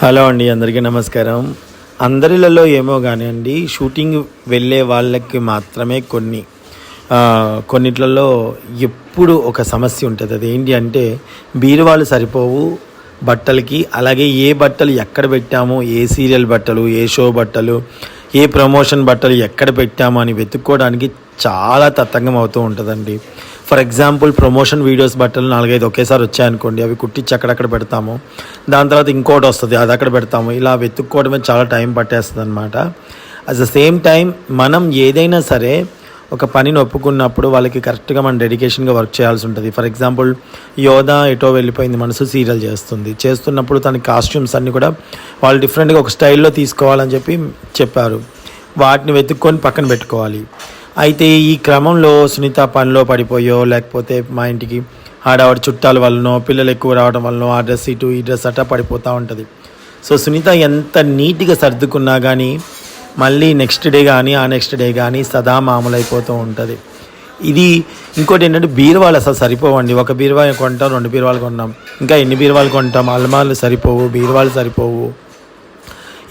Hello అండి అందరికీ నమస్కారం. అందరిలలో ఏమో కానివ్వండి షూటింగ్ వెళ్ళే వాళ్ళకి మాత్రమే కొన్ని. కొన్నిట్లలో ఎప్పుడు ఒక సమస్య ఉంటుంది. అది ఏంటి అంటే బీరువాలు సరిపోవు బట్టలకి అలాగే ఏ బట్టలు ఎక్కడ పెట్టాము ఏ సీరియల్ బట్టలు ఏ షో బట్టలు ఏ ప్రమోషన్ బట్టలు ఎక్కడ పెట్టాము అని వెతుక్కోవడానికి చాలా తతంగం అవుతూ ఉంటుందండి. ఫర్ ఎగ్జాంపుల్ ప్రమోషన్ వీడియోస్ బట్టలు నాలుగైదు ఒకేసారి వచ్చాయనుకోండి అవి కుట్టించి అక్కడక్కడ పెడతాము. దాని తర్వాత ఇంకోటి వస్తుంది అది అక్కడ పెడతాము. ఇలా వెతుక్కోవడమే చాలా టైం పట్టేస్తుంది అనమాట అట్ ద సేమ్ టైం మనం ఏదైనా సరే ఒక పనిని ఒప్పుకున్నప్పుడు వాళ్ళకి కరెక్ట్గా మనం డెడికేషన్గా వర్క్ చేయాల్సి ఉంటుంది. ఫర్ ఎగ్జాంపుల్ యోధా ఎటో వెళ్ళిపోయింది మనసు సీరియల్ చేస్తుంది. చేస్తున్నప్పుడు తన కాస్ట్యూమ్స్ అన్నీ కూడా వాళ్ళు డిఫరెంట్గా ఒక స్టైల్లో తీసుకోవాలని చెప్పి చెప్పారు. వాటిని వెతుక్కొని పక్కన పెట్టుకోవాలి. అయితే ఈ క్రమంలో సునీత పనిలో పడిపోయో లేకపోతే మా ఇంటికి ఆడవాడి చుట్టాల వల్లనో పిల్లలు ఎక్కువ రావడం వల్లనో ఆ డ్రెస్ ఇటు ఈ డ్రెస్ అట్టా పడిపోతూ ఉంటుంది. సో సునీత ఎంత నీట్గా సర్దుకున్నా కానీ మళ్ళీ నెక్స్ట్ డే కానీ ఆ నెక్స్ట్ డే కానీ సదా మామూలైపోతూ ఉంటుంది. ఇది ఇంకోటి ఏంటంటే బీరువాలు అసలు సరిపోవండి. ఒక బీరువా కొంటాం రెండు బీరువాలు కొంటాం. ఇంకా ఎన్ని బీరువాలు కొంటాం? అల్మార్లు సరిపోవు బీరువాలు సరిపోవు.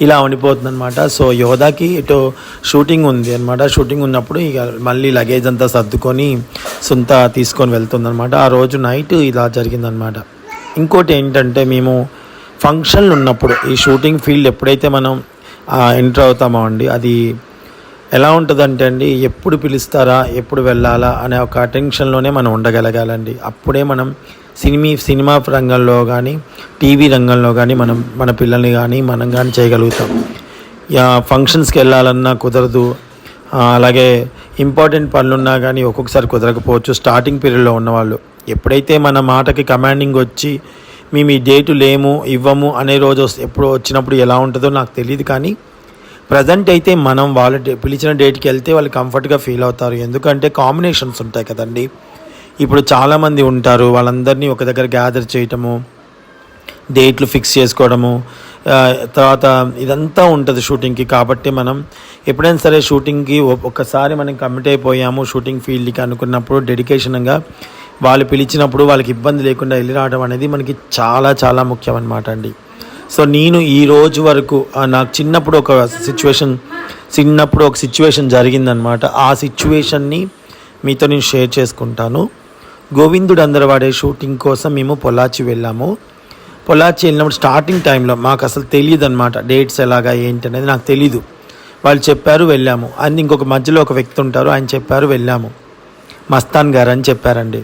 ఇలా ఉండిపోతుంది అనమాట సో యోధాకి ఇటు షూటింగ్ ఉంది అనమాట షూటింగ్ ఉన్నప్పుడు ఇక మళ్ళీ లగేజ్ అంతా సర్దుకొని సొంత తీసుకొని వెళ్తుందనమాట ఆ రోజు నైట్ ఇలా జరిగిందనమాట ఇంకోటి ఏంటంటే మేము ఫంక్షన్లు ఉన్నప్పుడు ఈ షూటింగ్ ఫీల్డ్ ఎప్పుడైతే మనం ఎంటర్ అవుతామో అండి అది ఎలా ఉంటుందంటే అండి ఎప్పుడు పిలుస్తారా ఎప్పుడు వెళ్ళాలా అనే ఒక టెన్షన్లోనే మనం ఉండగలగాలండి. అప్పుడే మనం సినిమీ సినిమా రంగంలో కానీ టీవీ రంగంలో కానీ మనం మన పిల్లల్ని కానీ మనం కానీ చేయగలుగుతాం. ఫంక్షన్స్కి వెళ్ళాలన్నా కుదరదు. అలాగే ఇంపార్టెంట్ పనులున్నా కానీ ఒక్కొక్కసారి కుదరకపోవచ్చు. స్టార్టింగ్ పీరియడ్లో ఉన్నవాళ్ళు. ఎప్పుడైతే మన మాటకి కమాండింగ్ వచ్చి మేము ఈ డేటు లేము ఇవ్వము అనే రోజు ఎప్పుడు వచ్చినప్పుడు ఎలా ఉంటుందో నాకు తెలియదు కానీ ప్రజెంట్ అయితే మనం వాళ్ళ పిలిచిన డేట్కి వెళ్తే వాళ్ళు కంఫర్ట్గా ఫీల్ అవుతారు. ఎందుకంటే కాంబినేషన్స్ ఉంటాయి కదండీ. ఇప్పుడు చాలామంది ఉంటారు వాళ్ళందరినీ ఒక దగ్గర గ్యాదర్ చేయటము డేట్లు ఫిక్స్ చేసుకోవడము తర్వాత ఇదంతా ఉంటుంది షూటింగ్కి కాబట్టి మనం ఎప్పుడైనా సరే షూటింగ్కి ఒ- ఒక్కసారి మనం కమిట్ అయిపోయాము షూటింగ్ ఫీల్డ్కి అనుకున్నప్పుడు డెడికేషన్గా వాళ్ళు పిలిచినప్పుడు వాళ్ళకి ఇబ్బంది లేకుండా వెళ్ళి రావడం అనేది మనకి చాలా చాలా ముఖ్యం అనమాట అండి. సో నేను ఈ రోజు వరకు నాకు చిన్నప్పుడు ఒక సిచ్యువేషన్ చిన్నప్పుడు ఒక సిచ్యువేషన్ జరిగిందనమాట ఆ సిచ్యువేషన్ని మీతో నేను షేర్ చేసుకుంటాను. గోవిందుడు అందరు వాడే షూటింగ్ కోసం మేము పొల్లాచి వెళ్ళాము. పొల్లాచి వెళ్ళినప్పుడు స్టార్టింగ్ టైంలో మాకు అసలు తెలియదు అనమాట డేట్స్ ఎలాగా ఏంటి అనేది నాకు తెలీదు. వాళ్ళు చెప్పారు వెళ్ళాము. అండ్ ఇంకొక మధ్యలో ఒక వ్యక్తి ఉంటారు ఆయన చెప్పారు వెళ్ళాము. మస్తాన్ గారు అని చెప్పారండి.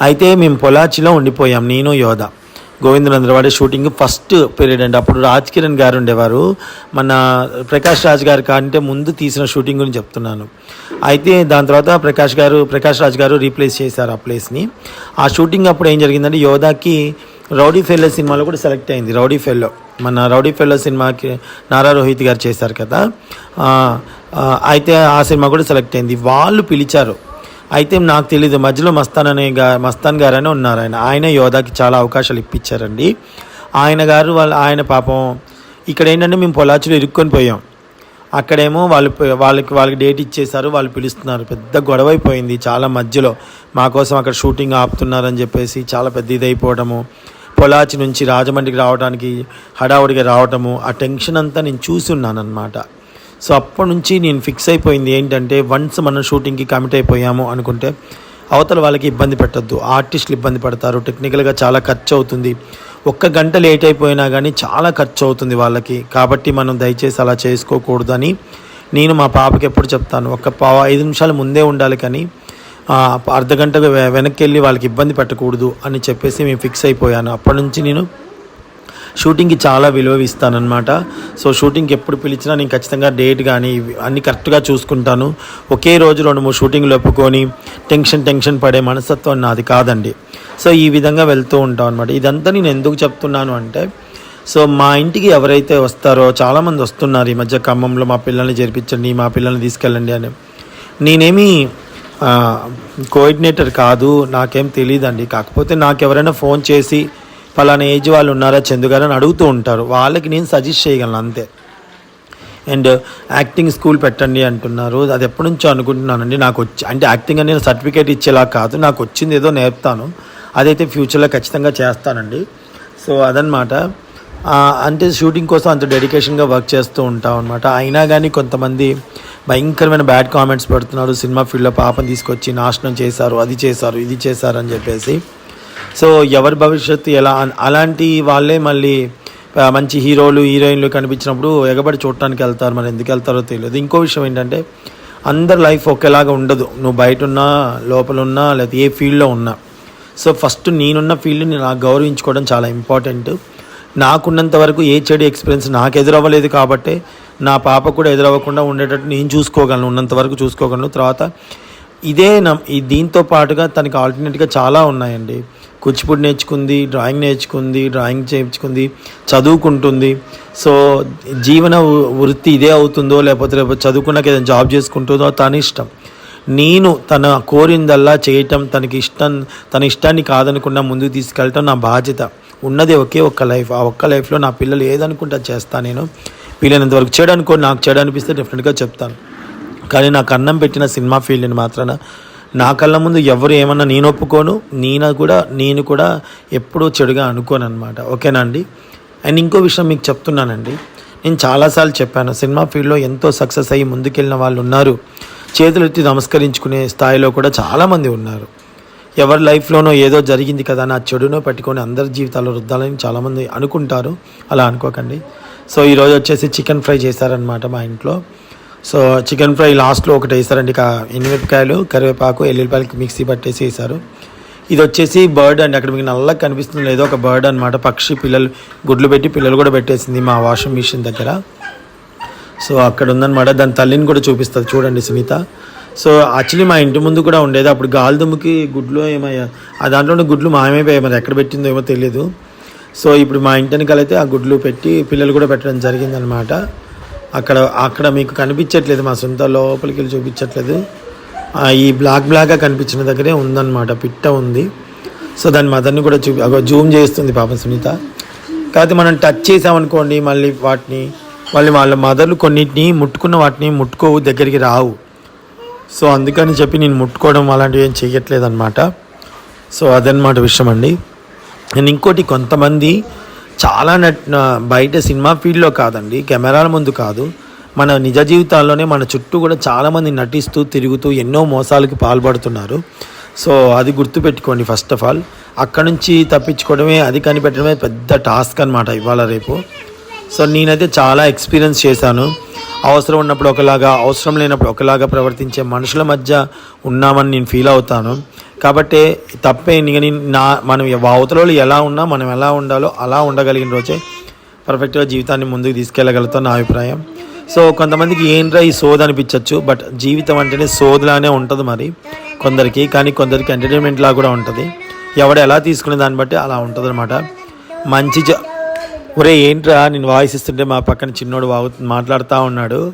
అయితే మేము పొలాచిలో ఉండిపోయాం నేను యోధ. గోవిందనందరవాడి షూటింగ్ ఫస్ట్ పీరియడ్ అండి. అప్పుడు రాజ్ కిరణ్ గారు ఉండేవారు. మన ప్రకాష్ రాజ్ గారు కంటే ముందు తీసిన షూటింగ్ గురించి చెప్తున్నాను. అయితే దాని తర్వాత ప్రకాష్ గారు ప్రకాష్ రాజ్ గారు రీప్లేస్ చేశారు ఆ ప్లేస్ని ఆ షూటింగ్ అప్పుడు ఏం జరిగిందంటే యోధాకి రౌడీ ఫెల్లో సినిమాలో కూడా సెలెక్ట్ అయింది. Rowdy fellow. మన రౌడీ ఫెల్లో సినిమాకి నారా రోహిత్ గారు చేశారు కదా. అయితే ఆ సినిమా కూడా సెలెక్ట్ అయింది. వాళ్ళు పిలిచారు. అయితే నాకు తెలీదు మధ్యలో మస్తాన్ అనే గా మస్తాన్ గారని ఉన్నారు ఆయన. ఆయన యోధాకి చాలా అవకాశాలు ఇప్పించారండి. ఆయన గారు వాళ్ళ ఆయన పాపం ఇక్కడ ఏంటంటే మేము పొలాచులో ఇరుక్కొని పోయాం. అక్కడేమో వాళ్ళు వాళ్ళకి వాళ్ళకి డేట్ ఇచ్చేసారు వాళ్ళు పిలుస్తున్నారు. పెద్ద గొడవ అయిపోయింది చాలా మధ్యలో. మా కోసం అక్కడ షూటింగ్ ఆపుతున్నారని చెప్పేసి చాలా పెద్ద ఇదైపోవడము పొలాచి నుంచి రాజమండ్రికి రావడానికి హడావుడిగా రావటము ఆ టెన్షన్ అంతా నేను చూసి ఉన్నానమాట సో అప్పటి నుంచి నేను ఫిక్స్ అయిపోయింది ఏంటంటే వన్స్ మనం షూటింగ్కి కమిట్ అయిపోయాము అనుకుంటే అవతల వాళ్ళకి ఇబ్బంది పెట్టద్దు. ఆర్టిస్టులు ఇబ్బంది పడతారు. టెక్నికల్గా చాలా ఖర్చు అవుతుంది. ఒక్క గంట లేట్ అయిపోయినా కానీ చాలా ఖర్చు అవుతుంది వాళ్ళకి. కాబట్టి మనం దయచేసి అలా చేసుకోకూడదని నేను మా పాపకి ఎప్పుడు చెప్తాను. ఒక పావు ఐదు నిమిషాలు ముందే ఉండాలి కానీ ఆ, అర్ధ గంట వె- వెనక్కి వెళ్ళి వాళ్ళకి ఇబ్బంది పెట్టకూడదు అని చెప్పేసి మేము ఫిక్స్ అయిపోయాను. అప్పటి నుంచి నేను షూటింగ్కి చాలా విలువ ఇస్తానమాట సో షూటింగ్కి ఎప్పుడు పిలిచినా నేను ఖచ్చితంగా డేట్ కానీ ఇవి అన్ని కరెక్ట్గా చూసుకుంటాను. ఒకే రోజు రెండు మూడు షూటింగ్లు ఒప్పుకొని టెన్షన్ టెన్షన్ పడే మనస్తత్వం నాది కాదండి. సో ఈ విధంగా వెళ్తూ ఉంటాం అనమాట ఇదంతా నేను ఎందుకు చెప్తున్నాను అంటే సో మా ఇంటికి ఎవరైతే వస్తారో చాలామంది వస్తున్నారు ఈ మధ్య ఖమ్మంలో మా పిల్లల్ని చేర్పించండి మా పిల్లల్ని తీసుకెళ్ళండి అని. నేనేమి కోఆర్డినేటర్ కాదు నాకేం తెలియదండి కాకపోతే నాకు ఎవరైనా ఫోన్ చేసి పలానా ఏజ్ వాళ్ళు ఉన్నారా చందు గారు అని అడుగుతూ ఉంటారు. వాళ్ళకి నేను సజెస్ట్ చేయగలను అంతే. అండ్ యాక్టింగ్ స్కూల్ పెట్టండి అంటున్నారు. అది ఎప్పటి నుంచో అనుకుంటున్నానండి. నాకు వచ్చి అంటే యాక్టింగ్ అని నేను సర్టిఫికేట్ ఇచ్చేలా కాదు. నాకు వచ్చింది ఏదో నేర్పుతాను. అదైతే ఫ్యూచర్లో ఖచ్చితంగా చేస్తానండి. సో అదనమాట అంటే షూటింగ్ కోసం అంత డెడికేషన్గా వర్క్ చేస్తూ ఉంటాం అనమాట అయినా కానీ కొంతమంది భయంకరమైన బ్యాడ్ కామెంట్స్ పెడుతున్నారు. సినిమా ఫీల్డ్లో పాపం తీసుకొచ్చి నాశనం చేశారు అది చేశారు ఇది చేశారు అని చెప్పేసి. సో ఎవరి భవిష్యత్తు ఎలా అలాంటి వాళ్ళే మళ్ళీ మంచి హీరోలు హీరోయిన్లు కనిపించినప్పుడు ఎగబడి చూడటానికి వెళ్తారు. మరి ఎందుకు వెళ్తారో తెలియదు. ఇంకో విషయం ఏంటంటే అందరి లైఫ్ ఒకేలాగా ఉండదు. నువ్వు బయట ఉన్నా లోపల ఉన్నా లేకపోతే ఏ ఫీల్డ్లో ఉన్నా. సో ఫస్ట్ నేనున్న ఫీల్డ్ని నాకు గౌరవించుకోవడం చాలా ఇంపార్టెంట్. నాకున్నంత వరకు ఏ చెడు ఎక్స్పీరియన్స్ నాకు ఎదురవ్వలేదు కాబట్టి నా పాప కూడా ఎదురవ్వకుండా ఉండేటట్టు నేను చూసుకోగలను ఉన్నంత వరకు చూసుకోగలను. తర్వాత ఇదే నమ్ ఈ దీంతో పాటుగా తనకి ఆల్టర్నేట్గా చాలా ఉన్నాయండి. కూచిపూడి నేర్చుకుంది డ్రాయింగ్ నేర్చుకుంది డ్రాయింగ్ చేయించుకుంది చదువుకుంటుంది. సో జీవన వృత్తి ఇదే అవుతుందో లేకపోతే రేపు చదువుకున్నాక ఏదైనా జాబ్ చేసుకుంటుందో తన ఇష్టం. నేను తన కోరిందల్లా చేయటం తనకి ఇష్టం తన ఇష్టాన్ని కాదనకుండా ముందుకు తీసుకెళ్ళటం నా బాధ్యత. ఉన్నది ఒకే ఒక్క లైఫ్. ఆ ఒక్క లైఫ్లో నా పిల్లలు ఏదనుకుంటా చేస్తాను నేను. వీలైనంత వరకు చేయడానికి నాకు చేయడానికి అనిపిస్తే డెఫినెట్గా చెప్తాను. కానీ నాకు అన్నం పెట్టిన సినిమా ఫీల్డ్ని మాత్రాన నా కళ్ళ ముందు ఎవరు ఏమన్నా నేను ఒప్పుకోను నేను కూడా నేను కూడా ఎప్పుడూ చెడుగా అనుకోను అనమాట ఓకేనా అండి? అండ్ ఇంకో విషయం మీకు చెప్తున్నానండి. నేను చాలాసార్లు చెప్పాను సినిమా ఫీల్డ్లో ఎంతో సక్సెస్ అయ్యి ముందుకెళ్ళిన వాళ్ళు ఉన్నారు. చేతులెత్తి నమస్కరించుకునే స్థాయిలో కూడా చాలామంది ఉన్నారు. ఎవరి లైఫ్లోనో ఏదో జరిగింది కదా నా చెడునో పట్టుకొని అందరి జీవితాల్లో రుద్దాలని చాలామంది అనుకుంటారు. అలా అనుకోకండి. సో ఈరోజు వచ్చేసి చికెన్ ఫ్రై చేశారనమాట మా ఇంట్లో. సో చికెన్ ఫ్రై లాస్ట్లో ఒకటి వేసారండి. ఇక ఎనిమిరపకాయలు కరివేపాకు ఎల్లుల్లిపాయలకి మిక్సీ పట్టేసి వేసారు. ఇది వచ్చేసి బర్డ్ అండి. అక్కడ మీకు నల్లగా కనిపిస్తుంది. లేదో ఒక బర్డ్ అనమాట పక్షి పిల్లలు గుడ్లు పెట్టి పిల్లలు కూడా పెట్టేసింది మా వాషింగ్ మిషన్ దగ్గర. సో అక్కడ ఉందన్నమాట. దాని తల్లిని కూడా చూపిస్తుంది. చూడండి సునీత. సో యాక్చువల్లీ మా ఇంటి ముందు కూడా ఉండేది. అప్పుడు గాలి దుమ్ముకి గుడ్లు ఏమయ్యా? ఆ దాంట్లో ఉన్న గుడ్లు మాయమైపోయాయి మరి ఎక్కడ పెట్టిందో ఏమో తెలియదు సో ఇప్పుడు మా ఇంటి వెనకాలైతే ఆ గుడ్లు పెట్టి పిల్లలు కూడా పెట్టడం జరిగిందనమాట అక్కడ అక్కడ మీకు కనిపించట్లేదు మా సొంత లోపలికి వెళ్ళి చూపించట్లేదు. ఈ బ్లాక్ బ్లాక్గా కనిపించిన దగ్గరే ఉందన్నమాట పిట్ట ఉంది. సో దాని మదర్ని కూడా చూపి జూమ్ చేస్తుంది పాపం సునీత. కాకపోతే మనం టచ్ చేసామనుకోండి మళ్ళీ వాటిని మళ్ళీ వాళ్ళ మదర్లు కొన్నిటిని ముట్టుకున్న వాటిని ముట్టుకోవు దగ్గరికి రావు. సో అందుకని చెప్పి నేను ముట్టుకోవడం అలాంటివి ఏం చేయట్లేదు అనమాట సో అదనమాట విషయం అండి. నేను ఇంకోటి కొంతమంది చాలా నట్ బయట సినిమా ఫీల్డ్లో కాదండి కెమెరాల ముందు కాదు. మన నిజ జీవితాల్లోనే మన చుట్టూ కూడా చాలామంది నటిస్తూ తిరుగుతూ ఎన్నో మోసాలకి పాల్పడుతున్నారు. సో అది గుర్తుపెట్టుకోండి ఫస్ట్ ఆఫ్ ఆల్. అక్కడ నుంచి తప్పించుకోవడమే అది కనిపెట్టడమే పెద్ద టాస్క్ అనమాట ఇవాళ రేపు. సో నేనైతే చాలా ఎక్స్పీరియన్స్ చేశాను. అవసరం ఉన్నప్పుడు ఒకలాగా అవసరం లేనప్పుడు ఒకలాగా ప్రవర్తించే మనుషుల మధ్య ఉన్నామని నేను ఫీల్ అవుతాను. కాబట్టి తప్పే ఇక నా మనం అవతల ఎలా ఉన్నా మనం ఎలా ఉండాలో అలా ఉండగలిగిన రోజే పర్ఫెక్ట్గా జీవితాన్ని ముందుకు తీసుకెళ్ళగలుగుతాం నా అభిప్రాయం. సో కొంతమందికి ఏంట్రా ఈ సోద అనిపించవచ్చు బట్ జీవితం అంటేనే సోదులానే ఉంటుంది మరి కొందరికి కానీ కొందరికి ఎంటర్టైన్మెంట్ లాగా కూడా ఉంటుంది. ఎవడు ఎలా తీసుకునే దాన్ని బట్టి అలా ఉంటుంది అనమాట మంచి జ ఒరే ఏంట్రా? నేను వాయిస్ ఇస్తుంటే మా పక్కన చిన్నోడు వాగు మాట్లాడుతూ ఉన్నాడు.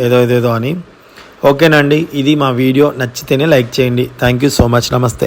ఏదో ఏదేదో అని. ఓకేనండి ఇది మా వీడియో. నచ్చితేనే లైక్ చేయండి. థ్యాంక్ యూ సో మచ్ నమస్తే.